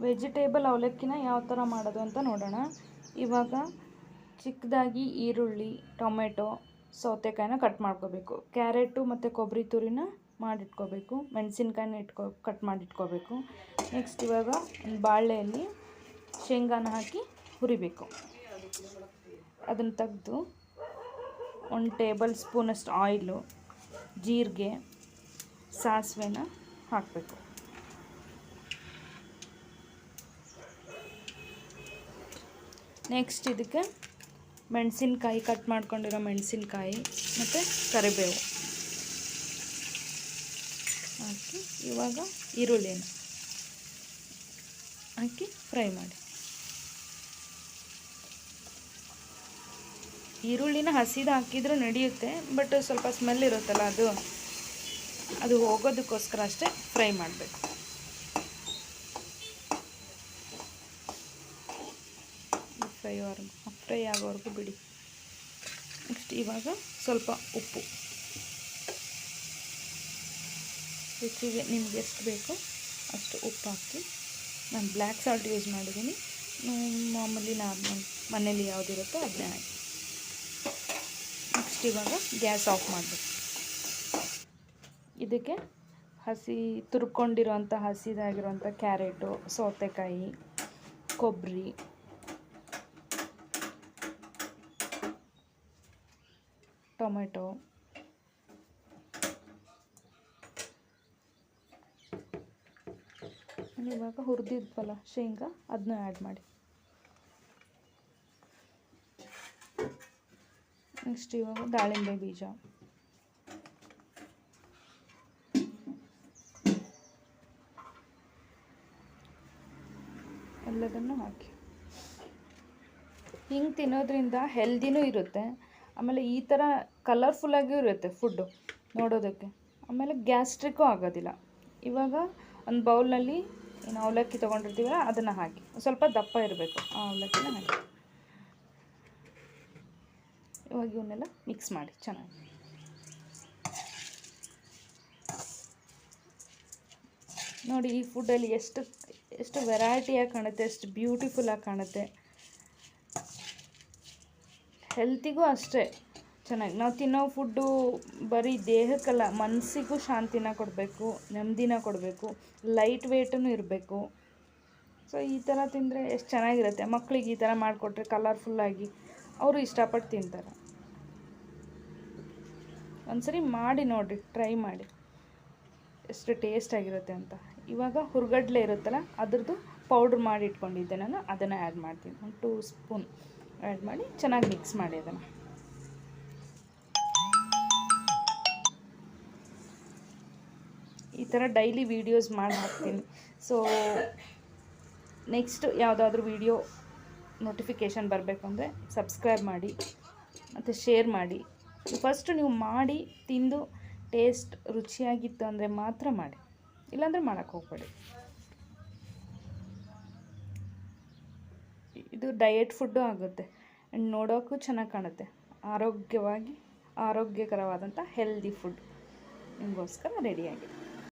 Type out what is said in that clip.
Vegetable ಅವಲಕ್ಕಿನ ಯಾವ ಥರ ಮಾಡೋದು ಅಂತ ನೋಡೋಣ. ಇವಾಗ ಚಿಕ್ಕದಾಗಿ ಈರುಳ್ಳಿ, ಟೊಮೆಟೊ, ಸೌತೆಕಾಯಿನ ಕಟ್ ಮಾಡ್ಕೋಬೇಕು. ಕ್ಯಾರೆಟು ಮತ್ತು ಕೊಬ್ಬರಿ ತುರಿನ ಮಾಡಿಟ್ಕೋಬೇಕು. ಮೆಣಸಿನ್ಕಾಯಿನ ಇಟ್ಕೊ, ಕಟ್ ಮಾಡಿಟ್ಕೋಬೇಕು. ನೆಕ್ಸ್ಟ್ ಇವಾಗ ಒಂದು ಬಾಳೆಯಲ್ಲಿ ಶೇಂಗಾನ ಹಾಕಿ ಹುರಿಬೇಕು. ಅದನ್ನು ತೆಗೆದು ಒಂದು ಟೇಬಲ್ ಸ್ಪೂನಷ್ಟು ಆಯಿಲು, ಜೀರಿಗೆ, ಸಾಸಿವೆನ ಹಾಕಬೇಕು. ನೆಕ್ಸ್ಟ್ ಇದಕ್ಕೆ ಮೆಣಸಿನ್ಕಾಯಿ ಕಟ್ ಮಾಡ್ಕೊಂಡಿರೋ ಮೆಣಸಿನ್ಕಾಯಿ ಮತ್ತು ಕರಿಬೇವು. ಹಾಕಿ ಇವಾಗ ಈರುಳ್ಳಿನ ಹಾಕಿ ಫ್ರೈ ಮಾಡಿ. ಈರುಳ್ಳಿನ ಹಸಿದು ಹಾಕಿದರೂ ನಡೆಯುತ್ತೆ ಬಟ್ ಸ್ವಲ್ಪ ಸ್ಮೆಲ್ ಇರುತ್ತಲ್ಲ ಅದು ಅದು ಹೋಗೋದಕ್ಕೋಸ್ಕರ ಅಷ್ಟೇ ಫ್ರೈ ಮಾಡಬೇಕು. ಫ್ರೈ ವರ್ಗು ಫ್ರೈ ಆಗೋವರೆಗೂ ಬಿಡಿ. ನೆಕ್ಸ್ಟ್ ಇವಾಗ ಸ್ವಲ್ಪ ಉಪ್ಪು. ರುಚಿಗೆ ನಿಮ್ಗೆ ಎಷ್ಟು ಬೇಕೋ ಅಷ್ಟು ಉಪ್ಪು ಹಾಕಿ ನಾನು ಬ್ಲ್ಯಾಕ್ ಸಾಲ್ಟ್ ಯೂಸ್ ಮಾಡಿದ್ದೀನಿ. ಮಾಮೂಲಿ ನಾರ್ಮಲ್ ಮನೇಲಿ ಯಾವುದಿರುತ್ತೋ ಅದನ್ನೇ ಹಾಕಿ. ನೆಕ್ಸ್ಟ್ ಇವಾಗ ಗ್ಯಾಸ್ ಆಫ್ ಮಾಡಬೇಕು. ಇದಕ್ಕೆ ಹಸಿ ತುರ್ಕೊಂಡಿರೋಂಥ ಹಸಿದಾಗಿರೋಂಥ ಕ್ಯಾರೆಟು, ಸೌತೆಕಾಯಿ, ಕೊಬ್ಬರಿ ಟೊಮೆಟೊ. ಇವಾಗ ಹುರಿದಿದ್ವಲ್ಲ ಶೇಂಗಾ ಅದನ್ನ ಆ್ಯಡ್ ಮಾಡಿ. ನೆಕ್ಸ್ಟ್ ಇವಾಗ ದಾಳಿಂಬೆ ಬೀಜ. ಎಲ್ಲದನ್ನು ಹಾಕಿ. ಹಿಂಗೆ ತಿನ್ನೋದ್ರಿಂದ ಹೆಲ್ದಿನೂ ಇರುತ್ತೆ. ಆಮೇಲೆ ಈ ಥರ ಕಲರ್ಫುಲ್ಲಾಗಿಯೂ ಇರುತ್ತೆ ಫುಡ್ಡು ನೋಡೋದಕ್ಕೆ. ಆಮೇಲೆ ಗ್ಯಾಸ್ಟ್ರಿಕ್ಕೂ ಆಗೋದಿಲ್ಲ. ಇವಾಗ ಒಂದು ಬೌಲ್ನಲ್ಲಿ ಏನು ಅವಲಕ್ಕಿ ತೊಗೊಂಡಿರ್ತೀವಲ್ಲ ಅದನ್ನು ಹಾಕಿ. ಸ್ವಲ್ಪ ದಪ್ಪ ಇರಬೇಕು ಆ ಅವಲಕ್ಕಿನ ಹಾಕಿ. ಇವಾಗ ಇವನ್ನೆಲ್ಲ ಮಿಕ್ಸ್ ಮಾಡಿ. ಚೆನ್ನಾಗಿ. ನೋಡಿ ಈ ಫುಡ್ಡಲ್ಲಿ ಎಷ್ಟು ಎಷ್ಟು ವೆರೈಟಿಯಾಗಿ ಕಾಣುತ್ತೆ, ಎಷ್ಟು ಬ್ಯೂಟಿಫುಲ್ಲಾಗಿ ಕಾಣುತ್ತೆ. ಹೆಲ್ತಿಗೂ ಅಷ್ಟೇ. ಚೆನ್ನಾಗಿ. ನಾವು ತಿನ್ನೋ ಫುಡ್ಡು ಬರೀ ದೇಹಕ್ಕಲ್ಲ ಮನಸ್ಸಿಗೂ ಶಾಂತಿನ ಕೊಡಬೇಕು, ನೆಮ್ಮದಿನ ಕೊಡಬೇಕು ಲೈಟ್ ವೇಟೂ ಇರಬೇಕು. ಸೊ ಈ ಥರ ತಿಂದರೆ ಎಷ್ಟು ಚೆನ್ನಾಗಿರುತ್ತೆ. ಮಕ್ಳಿಗೆ ಈ ಥರ ಮಾಡಿಕೊಟ್ರೆ ಕಲರ್ಫುಲ್ಲಾಗಿ ಅವರು ಇಷ್ಟಪಟ್ಟು ತಿಂತಾರೆ. ಒಂದ್ಸರಿ ಮಾಡಿ ನೋಡಿರಿ ಟ್ರೈ ಮಾಡಿ. ಎಷ್ಟು ಟೇಸ್ಟಾಗಿರುತ್ತೆ ಅಂತ. ಇವಾಗ ಹುರ್ಗಡ್ಲೆ ಇರುತ್ತಲ್ಲ, ಅದ್ರದ್ದು ಪೌಡ್ರ್ ಮಾಡಿ ಇಟ್ಕೊಂಡಿದ್ದೆ ನಾನು. ಅದನ್ನು ಆ್ಯಡ್ ಮಾಡ್ತೀನಿ. ಒಂದು ಟೂ ಸ್ಪೂನ್ ಆ್ಯಡ್ ಮಾಡಿ, ಚೆನ್ನಾಗಿ ಮಿಕ್ಸ್ ಮಾಡಿ ಅದನ್ನು. ಈ ಥರ ಡೈಲಿ ವೀಡಿಯೋಸ್ ಮಾಡಿ ಹಾಕ್ತೀನಿ. ಸೊ ನೆಕ್ಸ್ಟ್ ಯಾವುದಾದ್ರೂ ವೀಡಿಯೋ ನೋಟಿಫಿಕೇಷನ್ ಬರಬೇಕು ಅಂದರೆ ಸಬ್ಸ್ಕ್ರೈಬ್ ಮಾಡಿ, ಮತ್ತು ಶೇರ್ ಮಾಡಿ. ಫಸ್ಟ್ ನೀವು ಮಾಡಿ, ತಿಂದು ಟೇಸ್ಟ್ ರುಚಿಯಾಗಿತ್ತು ಅಂದರೆ ಮಾತ್ರ ಮಾಡಿ. ಇಲ್ಲಾಂದರೆ ಮಾಡೋಕ್ಕೆ ಹೋಗಬೇಡಿ. ಇದು ಡಯಟ್ ಫುಡ್ಡು ಆಗುತ್ತೆ. ಆ್ಯಂಡ್ ನೋಡೋಕ್ಕೂ ಚೆನ್ನಾಗಿ ಕಾಣುತ್ತೆ. ಆರೋಗ್ಯವಾಗಿ ಆರೋಗ್ಯಕರವಾದಂಥ ಹೆಲ್ದಿ ಫುಡ್ ನಿಮಗೋಸ್ಕರ ರೆಡಿಯಾಗಿದೆ